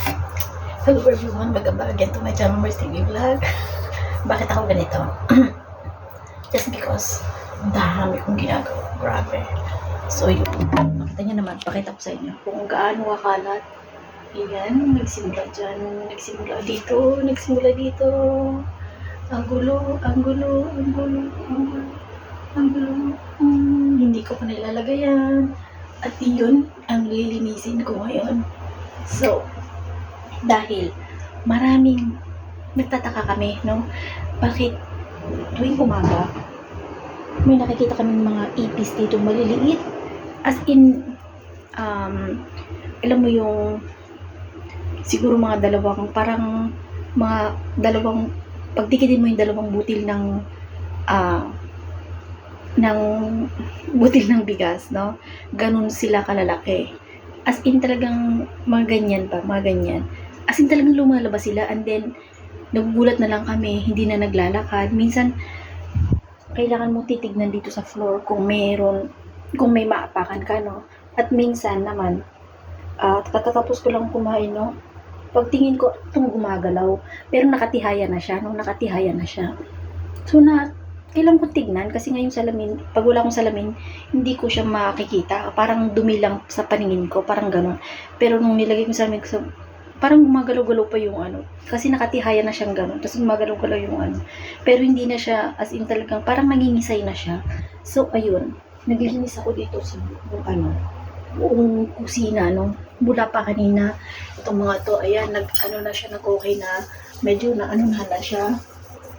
Hello everyone, welcome back again to my channel, Mars TV Vlog. Bakit ako ganito? Just because dami kong ginagawa. Grabe. So yun, makita niyo naman, pakita ko sa inyo kung gaano kakalat. Ayan, nagsimula dyan, nagsimula dito, nagsimula dito. Ang gulo, ang gulo, ang gulo, ang gulo, ang gulo. Hmm, hindi ko pa nilalagay yan. At yun, ang lilinisin ko ngayon. So, dahil maraming nagtataka kami, no? Bakit tuwing umaga, may nakikita kami mga ipis dito maliliit. As in, um, alam mo yung siguro mga dalawang, parang mga dalawang, pagtikidin mo yung dalawang butil ng ah, ng butil ng bigas, no? Ganun sila kalalaki. As in talagang mga ganyan pa, mga ganyan. As in talagang lumalabas sila and then nagugulat na lang kami, hindi na naglalakad. Minsan, kailangan mo titignan dito sa floor kung meron, kung may maapakan ka, no? At minsan naman, at katatapos ko lang kumain, no? Pagtingin ko, itong gumagalaw. Pero nakatihaya na siya, no? Nakatihaya na siya. So, na, kailangan ko tignan kasi ngayong salamin, pag wala akong salamin, hindi ko siya makikita. Parang dumi lang sa paningin ko, parang gano'n. Pero nung nilagay ko sa salamin ko sa, parang gumagalaw-galaw pa yung ano. Kasi nakatihaya na siyang gano'n. Tapos gumagalaw-galaw yung ano. Pero hindi na siya, as in talagang, parang nangingisay na siya. So, ayun. Naglinis ako dito sa yung ano, buong kusina, no? Mula pa kanina, itong mga to, ayan, nag, ano na siya, nag-okay na, medyo na, ano na, na siya,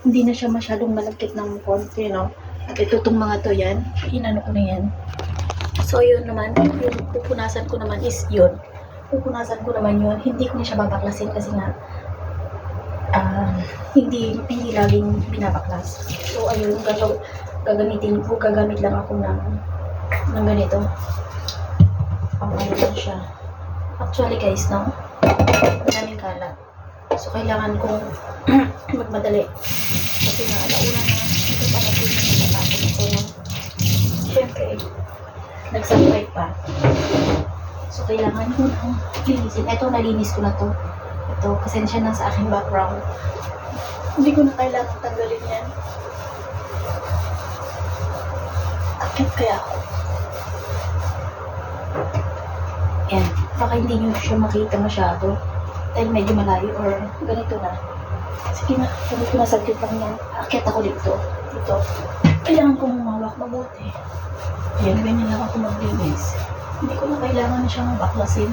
hindi na siya masyadong malagkit ng konti, no? At ito itong mga to, yan, inano ko na yan. So, yun naman, yung pupunasan ko naman is yun. Pupunasan ko naman yun, hindi ko na siya babaklasin kasi nga, ah, hindi, hindi laging binabaklas. So, ayun, gagaw, gagamitin ko, gagamit lang ako ng, ng ganito. Pang siya. Actually guys, no? Madaming kalat. So, kailangan kong magmadali. Kasi nga, alauna na, ito pa na din yung natapos ko. No? Siyempre, nagsabay pa. So, kailangan ko nang linisin. Ito, nalinis ko na to. Ito, pasensya na sa aking background. Hindi ko na kailangan tanggalin yan. Akit kaya ako. Yan. Baka hindi nyo siya makita masyado. Dahil medyo malayo or ganito na. Sige na, sabi ko na saglit lang yan. Akit ako dito. Dito. Kailangan kong humawak mabuti. Ayan, ganyan lang ako maglinis. Hindi ko na kailangan siyang baklasin.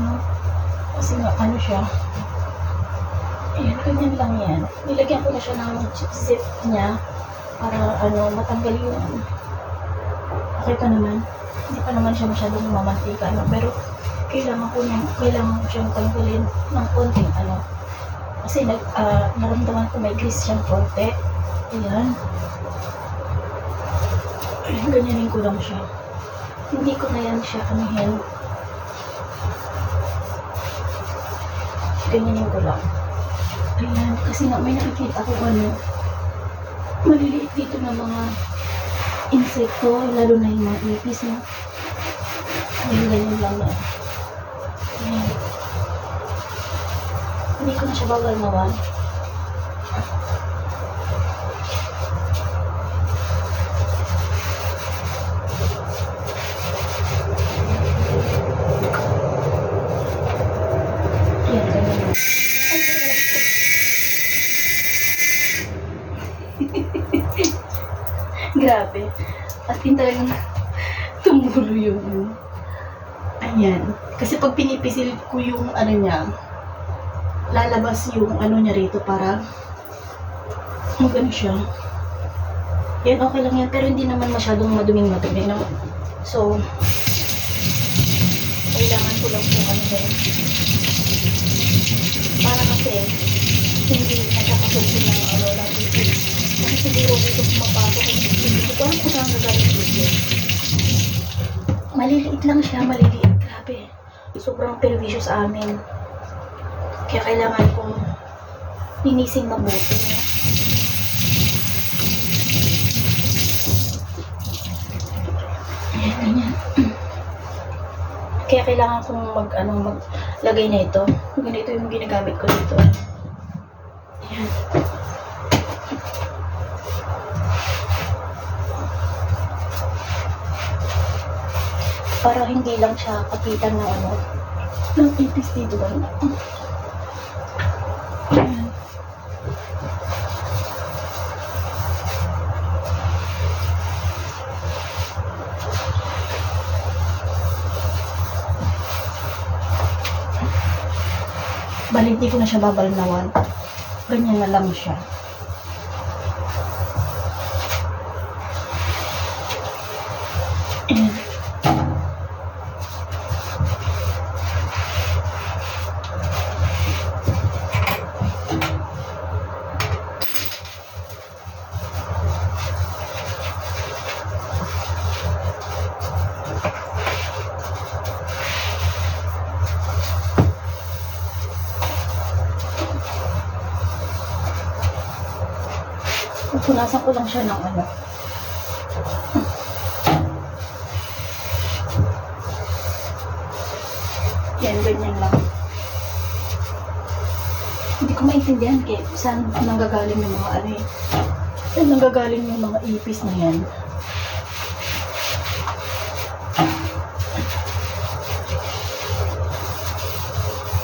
Kasi nga, ano siya. Ayan, ganyan lang yan. Nilagyan ko na siya ng zip niya para ano, matanggal yung Okay pa naman. Hindi pa naman siya masyadong mamantika, no? Pero kailangan ko niyang, kailangan ko siyang tanggalin ng konting ano. Kasi nag, ah, naramdaman ko may grease siyang konti. Ayan. Ayan, ganyanin ko lang siya. Hindi ko na siya anuhin. Ganyanin ko lang. Ayan, kasi nga may nakikita ko ano, maliliit dito na mga insekto, lalo na yung mga ipis na. Ayan, ganyan lang na. Ayan. Hindi ko na siya bagalmawan. Ayan, Grabe. At in talagang tumulo yung Ayan. Kasi pag pinipisil ko yung ano niya, lalabas yung ano niya rito para magano siya. Yan, okay lang yan. Pero hindi naman masyadong maduming madumi. No? So, kailangan ko lang kung ano din. Para kasi, hindi nakakasugpo ng ano lang. Kasi siguro dito pumapasok. Hindi ko saan gagawin dito. Maliliit lang siya, maliliit. Grabe. Sobrang perwisyo sa amin. Kaya kailangan kong linisin mabuti. Ayan, ganyan. Kaya kailangan kong mag, ano, mag, lagay na ito. Ganito yung ginagamit ko dito. Para hindi lang siya kapitan ng ano, ng ipis dito ba? Ayan. Bali, hindi ko na siya babalnawan. Ganyan na lang siya. Ayan. Punasan ko lang siya ng ano. Yan, ganyan lang. Hindi ko maintindihan kaya saan nanggagaling yung mga ano eh. Saan nanggagaling yung mga ipis na yan.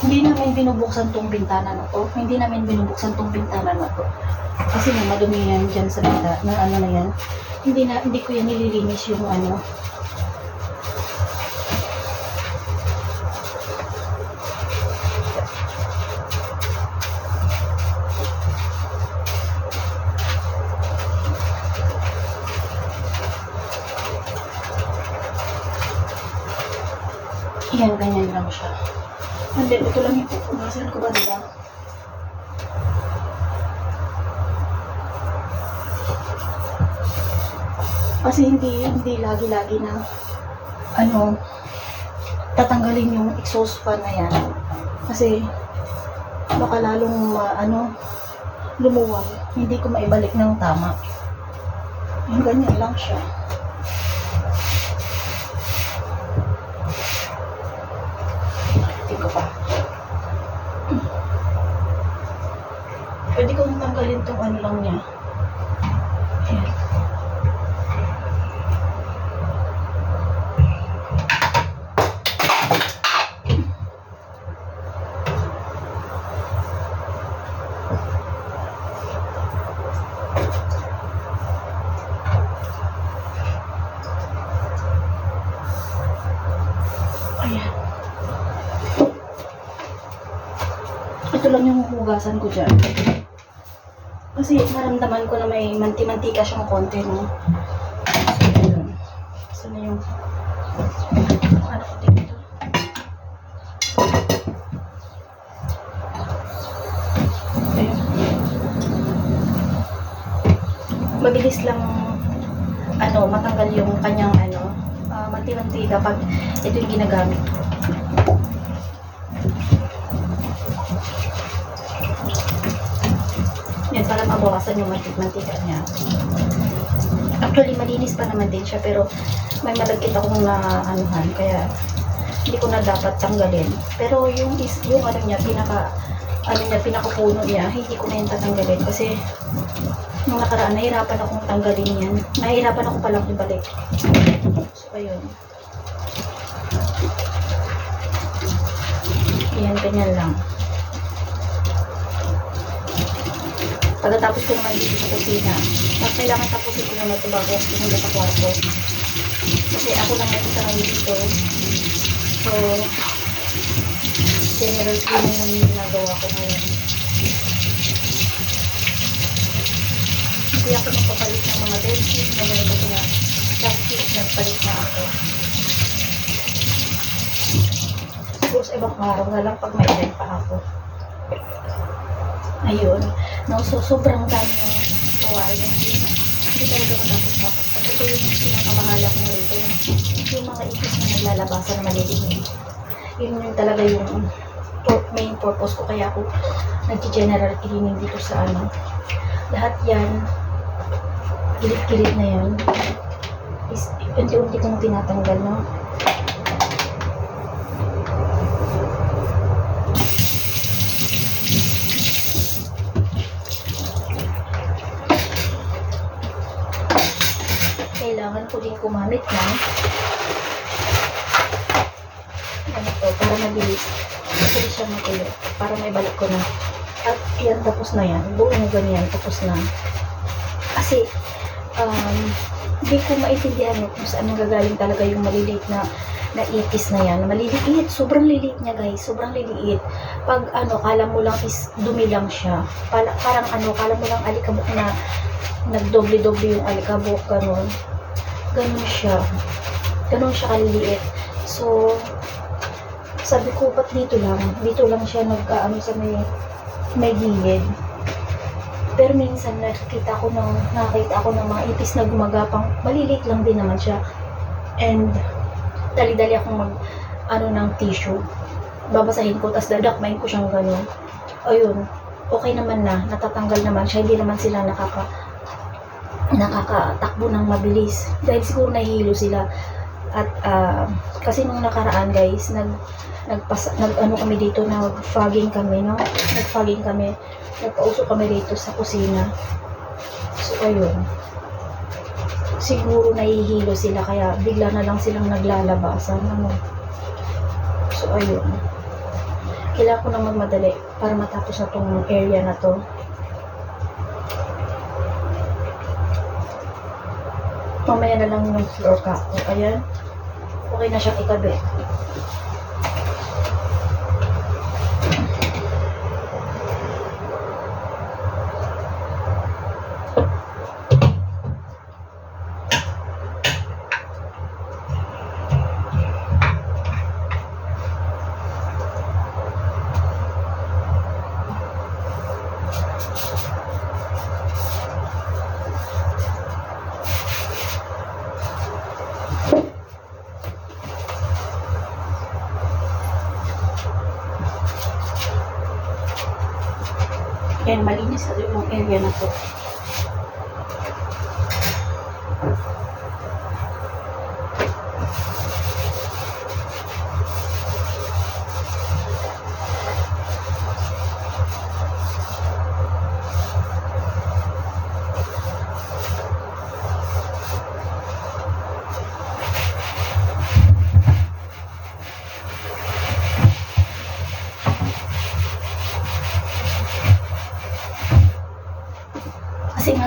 Hindi namin binubuksan tong bintana na to. Hindi namin binubuksan tong bintana na to. Kasi nga madumi yan dyan sa bita, na ano na yan. Hindi na, hindi ko yan nililinis yung ano. Yan, ganyan lang siya. Then, ito lang yung pupunasan ko banda. Kasi hindi hindi lagi-lagi na ano tatanggalin yung exhaust fan na yan. Kasi baka lalong ma- ano lumuwag. Hindi ko maibalik ng tama. Yung ganyan lang siya. Hindi ko pa. Pwede kong tanggalin tong ano lang niya. Ito lang yung hugasan ko dyan. Kasi naramdaman ko na may manti-mantika siyang konti, no? So, yun. Gusto na yung... Ano ko dito? Mabilis lang ano, matanggal yung kanyang ano, ah, manti-mantika pag ito yung ginagamit ko. Mabawasan yung mantik-mantika niya. Actually, malinis pa naman din siya, pero may malagkit akong na anuhan, kaya hindi ko na dapat tanggalin. Pero yung, is, yung ano niya, pinaka, ano niya, pinakapuno niya, hindi ko na yung tatanggalin kasi nung nakaraan, nahirapan akong tanggalin yan. Nahirapan ako palang ibalik. So, ayun. Yan, ganyan lang. Pagkatapos ko naman dito sa kusina, pag kailangan tapusin ko naman ito bago ako sa kwarto. Kasi ako lang yung isa ngayon dito. So, general cleaning lang yung ginagawa ko ngayon. Hindi ako magpapalit ng mga bedsheet, ganyan kasi nga, last week nagpalit na ako. Sa ibang araw na lang pag may pa ako. Ayun. No, so, sobrang dami ng gawain. Hindi, hindi talaga matapos-tapos. At ito yung pinakamahala ko rito. Yung, yung mga ipis na naglalabasan na maliliit. Yun yung talaga yung main purpose ko. Kaya ako nag-general cleaning dito sa ano. Lahat yan, gilit-gilit na yan. Is, unti-unti kong tinatanggal, no? Kailangan ko din kumamit ng ganito para mabilis. Kasi siya magulo. Para may balik ko na. At yan, tapos na yan. Buong ganyan, tapos na. Kasi, um, hindi ko maintindihan kung saan nagagaling talaga yung maliliit na na ipis na yan. Maliliit. Sobrang liliit niya, guys. Sobrang liliit. Pag ano, kala mo lang is dumi lang siya. Pala, parang ano, kala mo lang alikabok na nagdoble-doble yung alikabok, ganun. Ganun siya. Ganun siya kaliliit. So, sabi ko, ba't dito lang? Dito lang siya nag-ano sa may, may gilid. Pero minsan nakikita ko ng nakita ko ng mga ipis na gumagapang maliliit lang din naman siya. And dali-dali akong mag ano ng tissue. Babasahin ko tapos dadakmain ko siyang ganun. Ayun, okay naman na, natatanggal naman siya, hindi naman sila nakaka nakakatakbo ng mabilis. Dahil siguro nahihilo sila. At ah, kasi nung nakaraan guys, nag nagpas nag ano kami dito nag fogging kami no? Nag fogging kami. Nagpausok kami dito sa kusina. So ayun. Siguro nahihilo sila kaya bigla na lang silang naglalabasan ano? So ayun. Kailangan ko nang magmadali para matapos na tong area na to mamaya na lang yung floor ka ayan. Okay na siyang itabi Yan, malinis na yung area na to.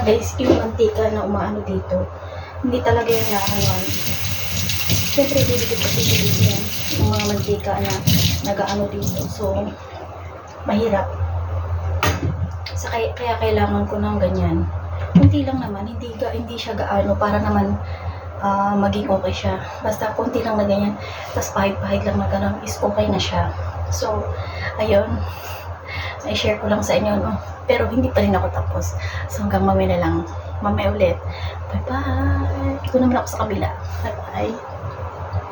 Guys, yung mantika na umaano dito, hindi talaga yung naanuan. Siyempre, didikit kasi dito yan. Yung mga mantika na nagaano dito. So, mahirap. Sa kaya, kaya kailangan ko ng ganyan. Kunti lang naman, hindi, ga, hindi siya gaano para naman ah, maging okay siya. Basta kunti lang na ganyan, tapos pahid-pahid lang na ganun, is okay na siya. So, ayun. I-share ko lang sa inyo, no? Pero hindi pa rin ako tapos. So hanggang mamaya na lang. Mamaya ulit. Bye-bye. Ito naman ako sa kabila. Bye-bye.